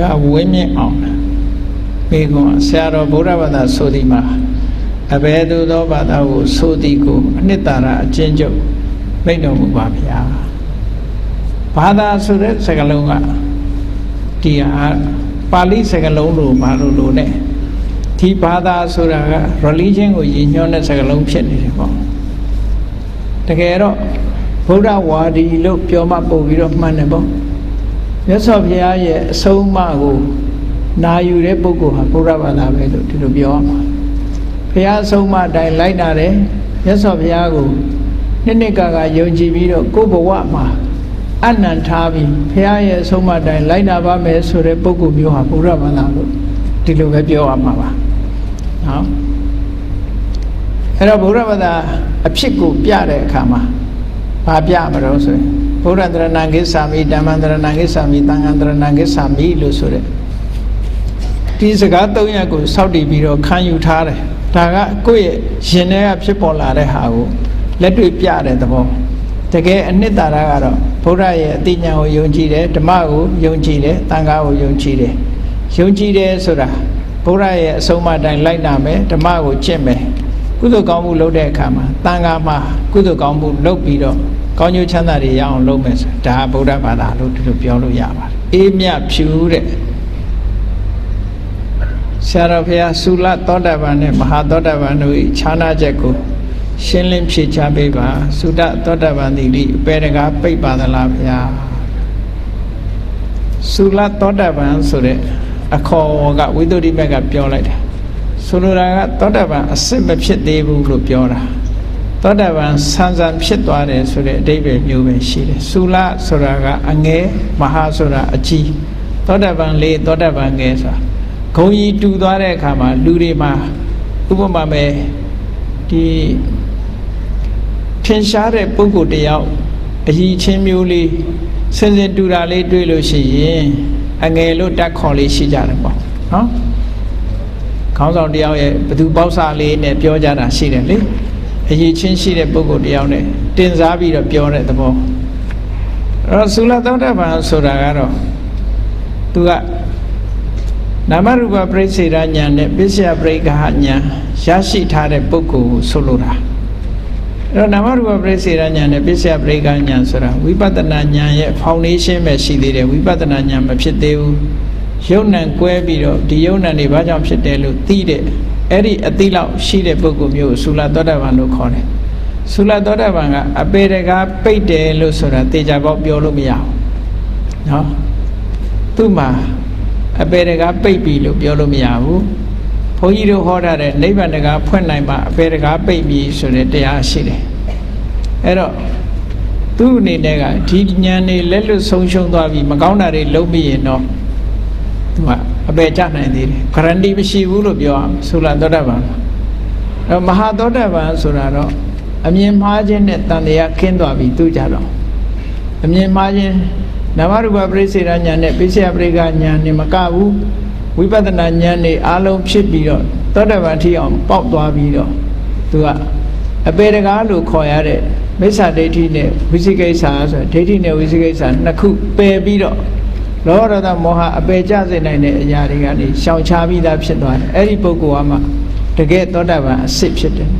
ကဝင်းမြင့်အောင်မိကွန်ဆရာတော်ဗုဒ္ဓဘာသာဆိုဒီမှာအဘယ်သို့သောဘာသာကိုဆိုသည်ကိုအနှစ်သာရအချင်းချုပ်မိန့်တော်မူပါဗျာဘာသာဆိုတဲ့စကားလုံးကဒီဟာပါဠိစကားလုံးလိုဘာလို့လို့ ਨੇ ဒီဘာသာဆိုတာက religion ကိုရည်ညွှန်းတဲ့စကားလုံးဖြစ်နေတယ်ပေါ့တကယ်တော့ဗုဒ္ဓဝါဒီလို့ပြောမှပို့ပြီးတော့မှန်တယ်ပေါ့ မြတ်စွာဘုရားရဲ့အဆုံးအမကိုနာယူတဲ့ပုဂ္ဂိုလ်ဟာဗုဒ္ဓဘာသာပဲလို့ဒီလိုပြောရမှာဘုရားအဆုံးအမအတိုင်းလိုက်နာတယ်မြတ်စွာဘုရားကိုနှစ်နှစ်ကကယုံကြည်ပြီးတော့ကိုယ့်ဘဝမှာအနန္ထားပြီးဘုရားရဲ့အဆုံးအမအတိုင်းလိုက်နာပါမယ်ဆိုတဲ့ပုဂ္ဂိုလ်မျိုးဟာဗုဒ္ဓဘာသာလို့ဒီလိုပဲပြောရမှာပါနော်အဲ့တော့ဗုဒ္ဓဘာသာအဖြစ်ကိုပြတဲ့အခါမှာဘာပြမလို့ဆိုရင် ဗုဒ္ဓတရဏံကိစ္ဆာမိဓမ္မံတရဏံကိစ္ဆာမိသံဃံတရဏံကိစ္ဆာမိလို့ဆိုတဲ့ဒီစကားသုံးရပ်ကိုစောင့်တည်ပြီးတော့ခံယူထားတယ်ဒါကကိုယ့်ရဲ့ရင်ထဲကဖြစ်ပေါ်လာတဲ့ဟာကိုလက်တွေ့ပြတဲ့သဘောတကယ်အနှစ်သာရကတော့ဗုဒ္ဓရဲ့အသိဉာဏ်ကိုယုံကြည်တယ်ဓမ္မကိုယုံကြည်တယ်သံဃာကိုယုံကြည်တယ်ယုံကြည်တယ်ဆိုတာဗုဒ္ဓရဲ့အဆုံးအမတိုင်းလိုက်နာမယ်ဓမ္မကိုကျင့်မယ်ကုသိုလ်ကောင်းမှုလုပ်တဲ့အခါမှာတန်ခါမှာကုသိုလ်ကောင်းမှုလုပ်ပြီးတော့ ကောင်းကျိုးချမ်းသာတွေရအောင်လုပ်မယ်ဆိုတာဒါဗုဒ္ဓဘာသာလို့ဒီလိုပြောလို့ရပါတယ်အေးမြဖြူတဲ့ဆရာတော်ဘုရားသုလသောတာပန်နဲ့မဟာသောတာပန်တို့၏ခြားနာချက်ကိုရှင်းလင်းဖြေချပေးပါသုဒသောတာပန်တိလိအပေတကားပိတ်ပါသလားဘုရားသုလသောတာပန်ဆိုတဲ့အခေါ်ကဝိသုဒ္ဓိမက်ကပြောလိုက်တယ်ဆိုလိုတာကသောတာပန်အစစ်မဖြစ်သေးဘူးလို့ပြောတာ သောတာပန်ဆန်းဆန်းဖြစ်သွားတယ်ဆိုတဲ့အဓိပ္ပာယ်မျိုးပဲရှိတယ်သုလဆိုတာကအငယ်မဟာဆိုတာအကြီးသောတာပန်လေးသောတာပန်ငယ်ဆိုတာဂုံကြီးတူသွားတဲ့အခါမှာလူတွေမှာဥပမာပဲဒီထင်ရှားတဲ့ပုဂ္ဂိုလ်တယောက်အကြီးချင်းမျိုးလေးစင်စင်တူတာလေးတွေ့လို့ရှိရင်အငယ်လို့တက်ခေါ်လေးရှိကြတယ်ပေါ့နော်ခေါင်းဆောင်တယောက်ရဲ့ဘသူပေါက်စားလေးနဲ့ပြောကြတာရှိတယ်လေ အရေးချင်းရှိတဲ့ပုဂ္ဂိုလ်တယောက်နဲ့တင်စားပြီးတော့ပြောတဲ့သဘောအဲ့တော့သုလသောတပန်ဆိုတာကတော့သူကနာမရူပပြိစေရညာနဲ့ပစ္စယပရိက္ခညာရရှိထားတဲ့ပုဂ္ဂိုလ်ကိုဆိုလိုတာအဲ့တော့နာမရူပပြိစေရညာနဲ့ပစ္စယပရိက္ခညာဆိုတာဝိပဿနာညာရဲ့ foundation ပဲရှိသေးတယ်ဝိပဿနာညာမဖြစ်သေးဘူး ယုံ nant ကွဲပြီးတော့ဒီယုံ nant တွေဘာကြောင့်ဖြစ်တယ်လို့သိတဲ့အဲ့ဒီအသိလောက်ရှိတဲ့ပုဂ္ဂိုလ်မျိုးကိုသုလသောတာပန်လို့ခေါ်တယ်သုလသောတာပန်ကအပေတကားပိတ်တယ်လို့ဆိုတာတေချာပေါက်ပြောလို့မရဘူးနော်သူ့မှာအပေတကားပိတ်ပြီလို့ပြောလို့မရဘူးဘုန်းကြီးတို့ဟောထားတဲ့နိဗ္ဗာန်တကားဖွင့်နိုင်မှအပေတကားပိတ်ပြီဆိုတဲ့တရားရှိတယ်အဲ့တော့သူ့အနေနဲ့ကဒီဉာဏ်တွေလက်လွတ်ဆုံးရှုံးသွားပြီမကောင်းတာတွေလုံးပြီးရင်တော့ သူကအပေချနိုင်သေးတယ်ဂရန်တီမရှိဘူးလို့ပြောအောင်ဆိုလာသောတာပန်အဲ့မဟာသောတာပန်ဆိုတာတော့အမြင်မှားခြင်းနဲ့တန်တရားခင်းသွားပြီသူကြတော့အမြင်မှားခြင်းနာမရူပပရိစ္ဆေရညာနဲ့ပိစ္ဆေယပရိကညာနဲ့မကဘူးဝိပဿနာညာနဲ့အားလုံးဖြစ်ပြီးတော့သောတာပန်ထိအောင်ပေါက်သွားပြီးတော့သူကအပေတကားလို့ခေါ်ရတဲ့မိစ္ဆာဒိဋ္ဌိနဲ့ဝိသိကိစ္စဆိုဒိဋ္ဌိနဲ့ဝိသိကိစ္စနှစ်ခုပယ်ပြီးတော့ လောရဒမောဟအပေကျစေနိုင်တဲ့အရာတွေကနေရှောင်ချပြီးသားဖြစ်သွားတယ်အဲ့ဒီပုဂ္ဂိုလ်ကမှတကယ်သောတာပန်အစ်စ်ဖြစ်တယ်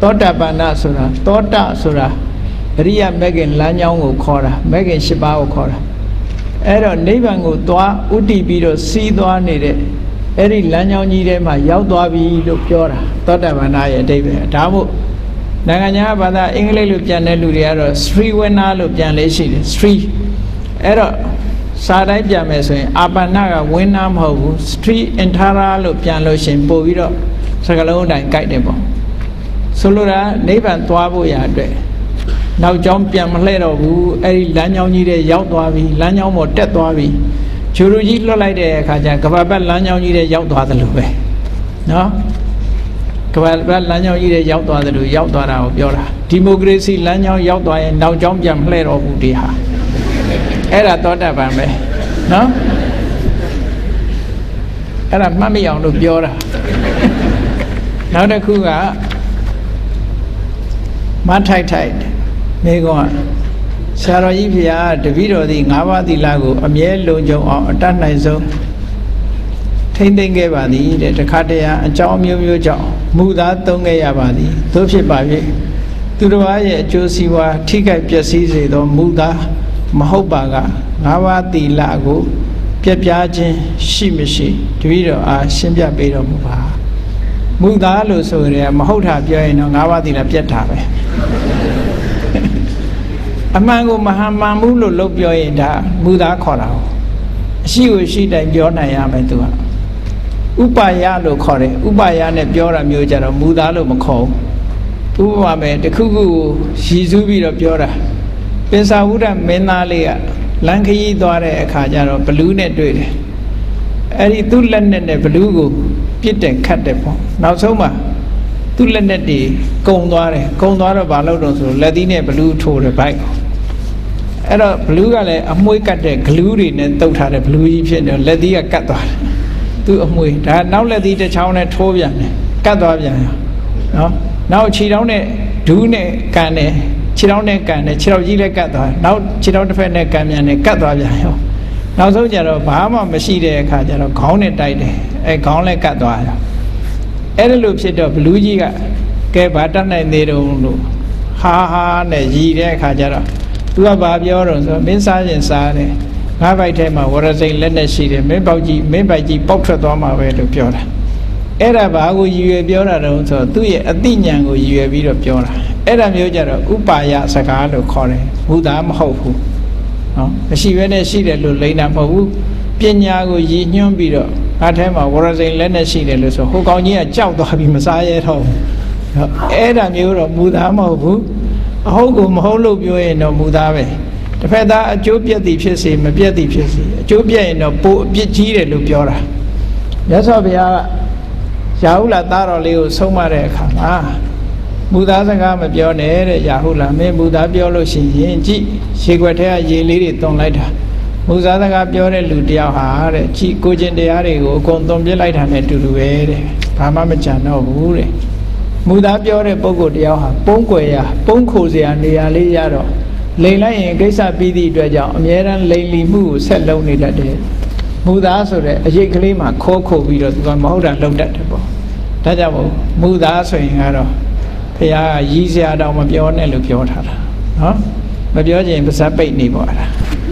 သောတာပန်ဆိုတာသောတာဆိုတာအရိယမဂ်ကင်လမ်းကြောင်းကိုခေါ်တာမဂ်ကင်၈ပါးကိုခေါ်တာအဲ့တော့နိဗ္ဗာန်ကိုသွားဥတည်ပြီးတော့စီးသွားနေတဲ့အဲ့ဒီလမ်းကြောင်းကြီးထဲမှာရောက်သွားပြီလို့ပြောတာသောတာပန်ရဲ့အတိတ်ပဲဒါမို့နိုင်ငံညာဘာသာအင်္ဂလိပ်လိုပြန်တဲ့လူတွေကတော့ street winner လို့ပြန်လေးရှိတယ် street အဲ့တော့ စာတိုင်းပြန်မယ်ဆိုရင်အာပန္နက winner မဟုတ်ဘူး street entera လို့ပြန်လို့ရှင်ပို့ပြီးတော့စကလုံးအတိုင်းကြိုက်တယ်ပေါ့ဆိုလိုတာနိဗ္ဗာန်သွားဖို့ရအတွက်နောက်ကျောင်းပြန်မလှဲ့တော့ဘူးအဲ့ဒီလမ်းကြောင်းကြီးတဲ့ရောက်သွားပြီလမ်းကြောင်းပေါ်တက်သွားပြီဂျူရူကြီးလွတ်လိုက်တဲ့အခါကျကဘာပတ်လမ်းကြောင်းကြီးတဲ့ရောက်သွားတယ်လို့ပဲနော်ကဘာပတ်လမ်းကြောင်းကြီးတဲ့ရောက်သွားတယ်လို့ရောက်သွားတာကိုပြောတာဒီမိုကရေစီလမ်းကြောင်းရောက်သွားရင်နောက်ကျောင်းပြန်မလှဲ့တော့ဘူးဒီဟာ အဲ့ဒါသောတာပန်ပဲနော်အဲ့ဒါမှတ်မိအောင်လို့ပြောတာနောက်တစ်ခုကမထိုက်ထိုက်မိကောကဆရာတော်ကြီးဖျားတပည့်တော်သည်၅ပါးသီလကိုအမြဲလုံခြုံအောင်အတတ်နိုင်ဆုံးထိမ့်သိမ့်ခဲ့ပါသည်တဲ့တခါတရံအကြောင်းအမျိုးမျိုးကြောင့်မူသားသုံးခဲ့ရပါသည်သို့ဖြစ်ပါ၍သူတစ်ပါးရဲ့အကျိုးစီးပွားထိခိုက်ပျက်စီးစေသောမူသား မဟုတ်ပါက၅ပါးသီလကိုပြက်ပြားခြင်းရှိမရှိတပည့်တော်အားရှင်းပြပေးတော်မူပါမူသားလို့ဆိုရဲမဟုတ်တာပြောရင်တော့၅ပါးသီလပြတ်တာပဲအမှန်ကိုမဟန်မှန်ဘူးလို့လုပ်ပြောရင်ဒါမူသားခေါ်တာ哦အရှိကိုရှိတိုင်းပြောနိုင်ရမယ်သူကဥပါယလို့ခေါ်တယ်ဥပါယနဲ့ပြောတာမျိုးကြတော့မူသားလို့မခေါ်ဘူးဥပမာပဲတခုခုကိုရည်စူးပြီးတော့ပြောတာ ပင်စာဝုဒ္ဓမင်းသားလေးကလန်ခရီးသွားတဲ့အခါကျတော့ဘလူးနဲ့တွေ့တယ်အဲ့ဒီသူ့လက်နဲ့နဲ့ဘလူးကိုပြစ်တယ်ခတ်တယ်ပေါ့နောက်ဆုံးမှာသူ့လက်နဲ့တွေကုံသွားတယ်ကုံသွားတော့ဘာလုပ်တော့ဆိုလက်သီးနဲ့ဘလူးထိုးတယ်ဘိုက်ကိုအဲ့တော့ဘလူးကလည်းအမွှေးကတ်တဲ့ဂလူးတွေနဲ့တုပ်ထားတဲ့ဘလူးကြီးဖြစ်နေတော့လက်သီးကကတ်သွားတယ်သူ့အမွေဒါနောက်လက်သီးတစ်ချောင်းနဲ့ထိုးပြန်တယ်ကတ်သွားပြန်ရနော်နောက်ခြေထောက်နဲ့ဒူးနဲ့ကန်တယ် ခြေထောက်နဲ့ကန်တယ်ခြေထောက်ကြီးလည်းကတ်သွားနောက်ခြေထောက်တစ်ဖက်နဲ့ကန်ပြန်တယ်ကတ်သွားပြန်ရောနောက်ဆုံးကျတော့ဘာမှမရှိတဲ့အခါကျတော့ခေါင်းနဲ့တိုက်တယ်အဲခေါင်းလည်းကတ်သွားရောအဲ့ဒါလို့ဖြစ်တော့ဘလူးကြီးကကဲဘာတတ်နိုင်သေးတုံးလို့ဟာဟာနဲ့ရည်တဲ့အခါကျတော့သူကဘာပြောတော့ဆိုမင်းစားရင်စားတယ်ငါးဘိုက်ထဲမှာဝရစိန်လက်နဲ့ရှိတယ်မင်းပေါက်ကြီးမင်းပိုက်ကြီးပေါက်ထွက်သွားမှာပဲလို့ပြောတာအဲ့ဒါဘာကိုရည်ရွယ်ပြောတာတုံးဆိုတော့သူ့ရဲ့အသိဉာဏ်ကိုရည်ရွယ်ပြီးတော့ပြောတာ အဲ့ဒါမျိုးကြတော့ဥပါယစကားလို့ခေါ်တယ်ဘုရားမဟုတ်ဘူးနော်မရှိဘဲနဲ့ရှိတယ်လို့လိမ့်တာမဟုတ်ဘူးပညာကိုရည်ညွှန်းပြီးတော့ငါထဲမှာဝရစိန်လက်နဲ့ရှိတယ်လို့ဆိုဟိုကောင်ကြီးကကြောက်သွားပြီးမစားရဲတော့ဘူးအဲ့ဒါမျိုးတော့မူသားမဟုတ်ဘူးအဟုတ်ကိုမဟုတ်လို့ပြောရင်တော့မူသားပဲတစ်ဖက်သားအကျိုးပြက်သည်ဖြစ်စေမပြက်သည်ဖြစ်စေအကျိုးပြက်ရင်တော့ပိုအပြစ်ကြီးတယ်လို့ပြောတာမြတ်စွာဘုရားကရာဟုလာသားတော်လေးကိုဆုံးမတဲ့အခါမှာ မူသားစကားမပြောနဲ့တဲ့ရာဟုလာမင်းမူသားပြောလို့ရှိရင်ကြည့်ရေခွက်ထဲကရေလေးတွေတုံလိုက်တာမူသားစကားပြောတဲ့လူတယောက်ဟာတဲ့ကြည့်ကိုကျင်တရားတွေကိုအကုန်တုံပြစ်လိုက်တာနဲ့တူတူပဲတဲ့ဘာမှမကြံတော့ဘူးတဲ့မူသားပြောတဲ့ပုဂ္ဂိုလ်တယောက်ဟာပုံးကွယ်ရပုံးခိုစရာနေရာလေးရတော့လိန်လိုက်ရင်ကိစ္စပြီးသည့်အတွက်ကြောင့်အမြဲတမ်းလိန်လီမှုကိုဆက်လုံးနေတတ်တယ်။မူသားဆိုတဲ့အရေးကလေးမှာခိုးခိုးပြီးတော့သူကမဟုတ်တာလုံးတတ်တယ်ပေါ့။ဒါကြောင့်မို့မူသားဆိုရင်ကတော့ ဘုရားကရည်စရာတောင်မပြောနဲ့လို့ပြောထားတာ။နော်။မပြောချင်ပါဇက်ပိတ်နေပေါ့အဲ့ဒါ။